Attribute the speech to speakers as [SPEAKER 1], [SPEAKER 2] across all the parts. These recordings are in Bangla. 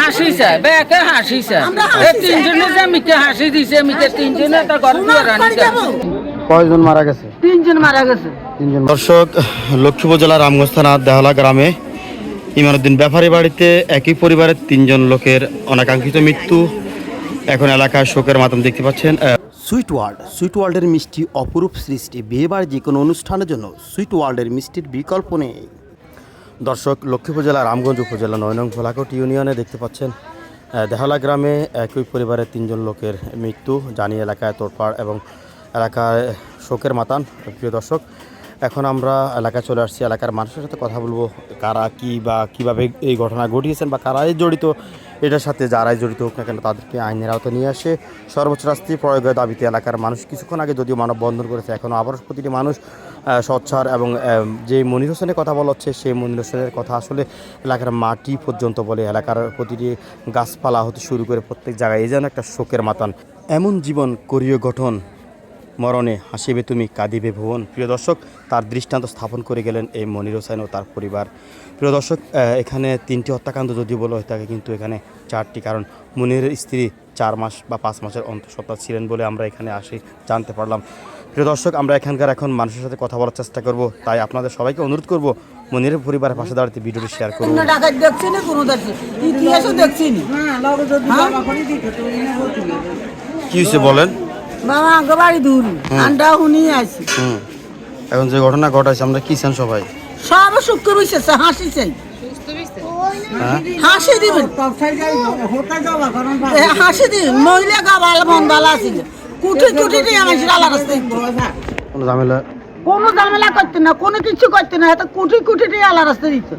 [SPEAKER 1] হাসি চাই। ব্যাকে হাসি চাই।
[SPEAKER 2] আমরা
[SPEAKER 1] এই
[SPEAKER 2] হাসি চাই।
[SPEAKER 1] তিনজনে যে মিকে হাসি দিছে মিকে তিনজনে তার ঘর দিয়ে রানি
[SPEAKER 3] কয়জন মারা গেছে?
[SPEAKER 1] তিনজন মারা গেছে।
[SPEAKER 3] তিনজন। দর্শক লক্ষ্মীপুর জেলার রামগঞ্জ থানা দেহলা গ্রামে ইমানুদ্দিন ব্যাপারী বাড়িতে একই পরিবারের তিনজন লোকের অনাকাঙ্ক্ষিত মৃত্যু। এখন এলাকায় শোকের মাতম দেখতে পাচ্ছেন সুইট ওয়ার্ল্ড। সুইট ওয়ার্ল্ডের মিষ্টি অপরূপ সৃষ্টি। বিয়েবার যে কোনো অনুষ্ঠানের জন্য সুইট ওয়ার্ল্ডের মিষ্টির বিকল্প নেই। দর্শক, লক্ষ্মীপুর জেলা রামগঞ্জ উপজেলা নয় নং ভোলাকোট ইউনিয়নে দেখতে পাচ্ছেন দেহালা দেহলা গ্রামে একই পরিবারের তিনজন লোকের মৃত্যু জানিয়ে এলাকায় তোড়পাড় এবং এলাকায় শোকের মাতান। প্রিয় দর্শক, এখন আমরা এলাকায় চলে আসছি। এলাকার মানুষের সাথে কথা বলব, কারা কি বা কীভাবে এই ঘটনা ঘটিয়েছেন বা কারাই জড়িত এটার সাথে যারাই জড়িত হোক না কেন তাদেরকে আইনের আওতায় নিয়ে আসে। সর্বোচ্চ শাস্তি প্রয়োগের দাবিতে এলাকার মানুষ কিছুক্ষণ আগে যদিও মানববন্ধন করেছে এখনও আবারও প্রতিটি মানুষ আহ, সোচ্চার এবং যে মনির হোসেনের কথা বলা হচ্ছে সেই মনির হোসেনের কথা আসলে এলাকার মাটি পর্যন্ত বলে এলাকার প্রতিটি গাছপালা হতে শুরু করে প্রত্যেক জায়গায়। এই যেন একটা শোকের মাতান। এমন জীবন করিও গঠন মরণে হাসিবে তুমি কাঁদিবে ভুবন। প্রিয় দর্শক তার দৃষ্টান্ত স্থাপন করে গেলেন এই মনির হোসেন ও তার পরিবার। প্রিয় দর্শক এখানে তিনটি হত্যাকাণ্ড যদি বলা হয়ে থাকে কিন্তু এখানে চারটি কারণ মনিরের স্ত্রী চার মাস বা পাঁচ মাসের অন্তঃসত্ত্বা ছিলেন বলে আমরা এখানে আসি জানতে পারলাম। প্রিয় দর্শক আমরা এখানকার এখন মানুষের সাথে কথা বলার চেষ্টা করব তাই আপনাদের সবাইকে অনুরোধ করব মনিরের পরিবারের পাশে দাঁড়াতে ভিডিওটি শেয়ার করুন।
[SPEAKER 2] নি হ্যাঁ?
[SPEAKER 3] কি হয়েছে বলেন?
[SPEAKER 2] বাবা আগে বাড়ি দূর। আন্ডা হুনি আছি
[SPEAKER 3] এখন যে ঘটনা ঘটাইছে আমরা কি চান সবাই?
[SPEAKER 2] সব সুখ বিশেষ হাসি চাই।
[SPEAKER 3] হ্যাঁ?
[SPEAKER 2] হাসি দিবেন। হাসি দিন মহিলা গা ভালো মন ভালো আছিল কুটি কুটি দিয়ে আমার আল্লাহ রাস্তায়।
[SPEAKER 3] কোনো ঝামেলা?
[SPEAKER 2] কোনো ঝামেলা করতে না কোনো কিছু করতে না এত কুটি কুটি দিয়ে আল্লাহ রাস্তায় দিত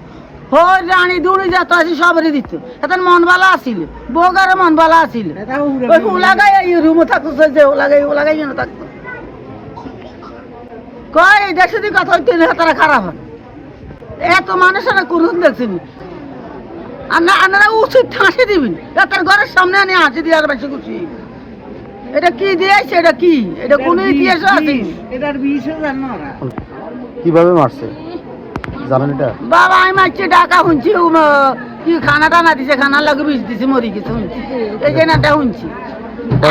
[SPEAKER 2] হয় রানী দুড়ি যত আছে সবারই দিত এখন মন ভালো আছিল বগারে মন ভালো আছিল। ওই উলাগাই এই রুমে থাকতো যে উলাগাই উলাগাই যেন থাকতো। কয় এই দেশে দিয়ে কথা হইতে না তারা খারাপ হয়। এত মানুষের কোন দেখছিনি। আপনারা আপনারা উচিত হাসি দিবেন তার ঘরের সামনে আনি হাসি দিয়ে আর বেশি খুশি। এটা কি দিয়েছে এটা কি? এটা কোন ইতিহাস আছে
[SPEAKER 3] কীভাবে মারছে? জানেন এটা?
[SPEAKER 2] বাবা আমি মারছি টাকা শুনছি কি খানা টানা দিছে খানা লাগে বিষ দিছে মরি গেছে শুনছি। এই যে নাটা শুনছি।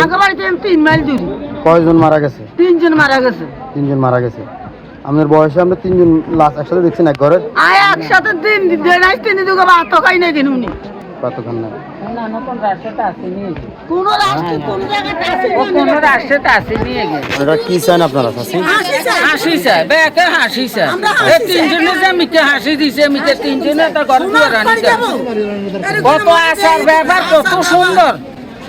[SPEAKER 2] আগে বাড়িতে তিন মাইল দূরি।
[SPEAKER 3] কয়জন মারা গেছে?
[SPEAKER 2] তিনজন মারা গেছে।
[SPEAKER 3] তিনজন মারা গেছে। আপনার বয়সে আমরা তিনজন লাশ একসাথে দেখছেন এক ঘরে?
[SPEAKER 2] আয় একসাথে দিন দিন আজ তিন দিন ভাত খাই নাই দিন উনি।
[SPEAKER 3] কতক্ষণ না
[SPEAKER 2] কোন রাষ্ট্র কোন জায়গাতে
[SPEAKER 1] ও কোন রাষ্ট্রে আছে নিয়ে গেছে
[SPEAKER 3] এটা কি চান আপনারা চাষি
[SPEAKER 2] হাসি চাই।
[SPEAKER 1] হাসি চাই ব্যাকে হাসি চাই এই তিনজনে যে মিকে হাসি দিছে মিকে তিনজনে তার ঘর রানি কত আচার ব্যবহার কত সুন্দর।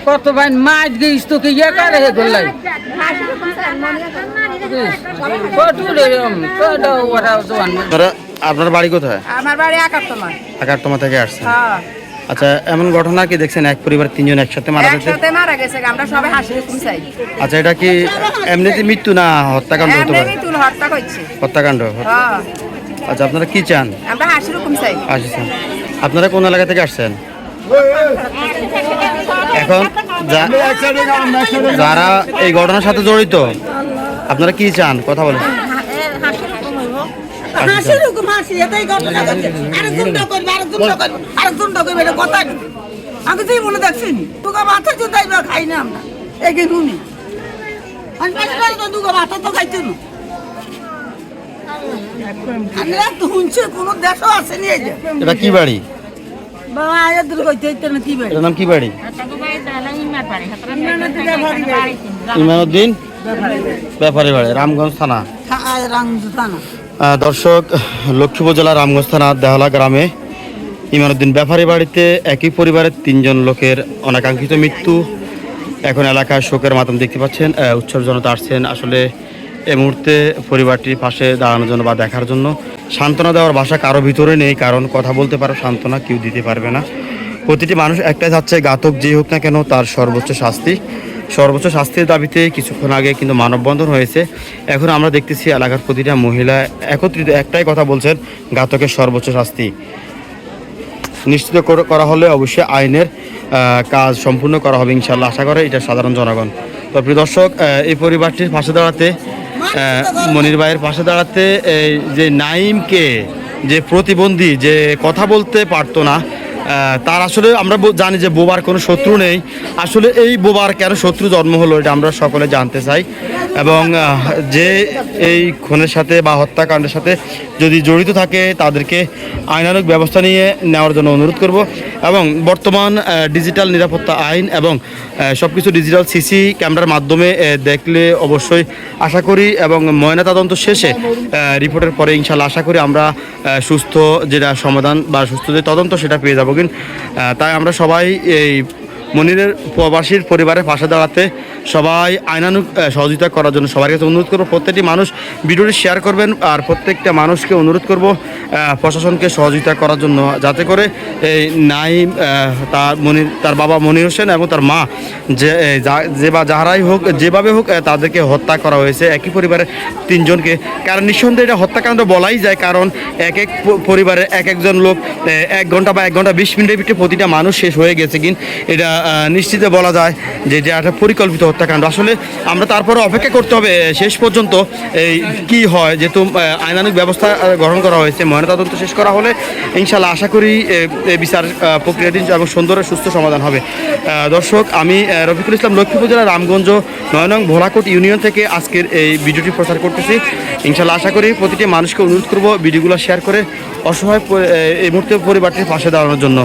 [SPEAKER 1] কত ভাই মাছ গেছ তো কি ইয়ে করে হে গোল্লাই?
[SPEAKER 3] আপনারা বাড়ি কোথায়?
[SPEAKER 4] আমার বাড়ি একাত্তমা
[SPEAKER 3] একাত্তমা থেকে আসছেন
[SPEAKER 4] হ্যাঁ।
[SPEAKER 3] আচ্ছা এমন ঘটনা কি দেখছেন? এক পরিবার তিনজন একসাথে মারা গেছে?
[SPEAKER 4] একসাথে মারা গেছে আমরা সবাই হাসি রকম চাই।
[SPEAKER 3] আচ্ছা এটা কি এমনিতে মৃত্যু না হত্যাকাণ্ড হতে পারে?
[SPEAKER 4] এমনি তুল হত্যা করছে।
[SPEAKER 3] হত্যাকাণ্ড
[SPEAKER 4] হ্যাঁ।
[SPEAKER 3] আচ্ছা আপনারা কি চান?
[SPEAKER 4] আমরা হাসি রকম চাই।
[SPEAKER 3] আসছেন আপনারা কোন এলাকা থেকে আসছেন? এখন যা- যারা এই ঘটনার সাথে জড়িত আপনারা কি চান? কথা বলেন।
[SPEAKER 2] হাসি রকম হাসি এটাই ঘটনা ঘটছে। আরেকজনটা করবে আরেকজনটা করবে আরেকজনটা করবে এটা কথা আমি তো মনে দেখছি নি। দুগা মাথা তো দাইবা খাই না আমরা। এগে নুনি আমি পাশে পাশে তো মাথা তো খাইতে না। আমরা তো শুনছি কোনো দেশও আসেনি এই যে।
[SPEAKER 3] এটা কি বাড়ি?
[SPEAKER 2] বাবা আয়া দূর কইতে হইতে না কি ভাই
[SPEAKER 3] নাম কি বাড়ি? ইমানুদ্দিন ব্যাপারী বাড়ি। রামগঞ্জ থানা।
[SPEAKER 2] রাং জুতানা
[SPEAKER 3] আহ, দর্শক লক্ষ্মীপুর জেলার রামগঞ্জ থানার দেহলা গ্রামে ইমানুদ্দিন ব্যাপারী বাড়িতে একই পরিবারের তিনজন লোকের অনাকাঙ্ক্ষিত মৃত্যু। এখন এলাকায় শোকের মাতম দেখতে পাচ্ছেন উৎসব জনতা আসছেন। আসলে এই মুহূর্তে পরিবারটির পাশে দাঁড়ানোর জন্য বা দেখার জন্য সান্ত্বনা দেওয়ার ভাষা কারও ভিতরে নেই, কারণ কথা বলতে পারো, সান্ত্বনা কেউ দিতে পারবে না। প্রতিটি মানুষ একটাই যাচ্ছে, ঘাতক যেই হোক না কেন তার সর্বোচ্চ শাস্তি। সর্বোচ্চ শাস্তির দাবিতে কিছুক্ষণ আগে কিন্তু মানববন্ধন হয়েছে। এখন আমরা দেখতেছি এলাকার প্রতিটা মহিলা একত্রিত, একটাই কথা বলছেন, ঘাতকের সর্বোচ্চ শাস্তি। নিশ্চিত করা হলে অবশ্যই আইনের কাজ সম্পূর্ণ করা হবে ইনশাল্লাহ আশা করে এটা সাধারণ জনগণ। তো প্রিয় দর্শক এই পরিবারটির পাশে দাঁড়াতে মনির ভাইয়ের পাশে দাঁড়াতে যে নাইমকে যে প্রতিবন্ধী যে কথা বলতে পারতো না তার আসলে আমরা জানি যে বোবার কোনো শত্রু নেই। আসলে এই বোবার কেন শত্রু জন্ম হলো, এটা আমরা সকলে জানতে চাই। এবং যে এই খুনের সাথে বা হত্যাকাণ্ডের সাথে যদি জড়িত থাকে, তাদেরকে আইনানুক ব্যবস্থা নিয়ে নেওয়ার জন্য অনুরোধ করব। এবং বর্তমান ডিজিটাল নিরাপত্তা আইন এবং সব কিছু ডিজিটাল সিসি ক্যামেরার মাধ্যমে দেখলে অবশ্যই আশা করি এবং ময়নাতদন্ত শেষে রিপোর্টের পরে ইনশাল্লাহ আশা করি আমরা সুস্থ যেটা সমাধান বা সুস্থ যে তদন্ত সেটা পেয়ে যাব। কিন্তু তাই আমরা সবাই এই মনিরের প্রবাসীর পরিবারের পাশে দাঁড়াতে সবাই আইনানুক সহযোগিতা করার জন্য সবার কাছে অনুরোধ করব। প্রত্যেকটি মানুষ ভিডিওটি শেয়ার করবেন আর প্রত্যেকটা মানুষকে অনুরোধ করব প্রশাসনকে সহযোগিতা করার জন্য। যাতে করে এই আহ, তার মনির তার বাবা মনির হোসেন এবং তার মা যে যা- বা যাহারাই হোক যেভাবে হোক তাদেরকে হত্যা করা হয়েছে। একই পরিবারের তিনজনকে কারণ নিঃসন্দেহে এটা হত্যাকাণ্ড বলাই যায় কারণ এক এক পরিবারের এক একজন লোক এক ঘণ্টা বা এক ঘণ্টা বিশ মিনিটের ভিতরে প্রতিটা মানুষ শেষ হয়ে গেছে কিন্তু এটা নিশ্চিত বলা যায় যে এটা একটা পরিকল্পিত হত্যাকাণ্ড। আসলে আমরা তারপরে অপেক্ষা করতে হবে শেষ পর্যন্ত এই কি হয়, যেহেতু আইনানুক ব্যবস্থা গ্রহণ করা হয়েছে, ময়নাতদন্ত শেষ করা হলে ইনশাল্লাহ আশা করি বিচার প্রক্রিয়াটি এবং সুন্দর সুস্থ সমাধান হবে। দর্শক, আমি রফিকুল ইসলাম, লক্ষ্মীপুর জেলার রামগঞ্জ নয়নং ভোলাকোট ইউনিয়ন থেকে আজকের এই ভিডিওটি প্রচার করতেছি। ইনশাল্লাহ আশা করি প্রতিটি মানুষকে অনুরোধ করব ভিডিওগুলো শেয়ার করে অসহায় এই মুহূর্তে পরিবারটির পাশে দাঁড়ানোর জন্য।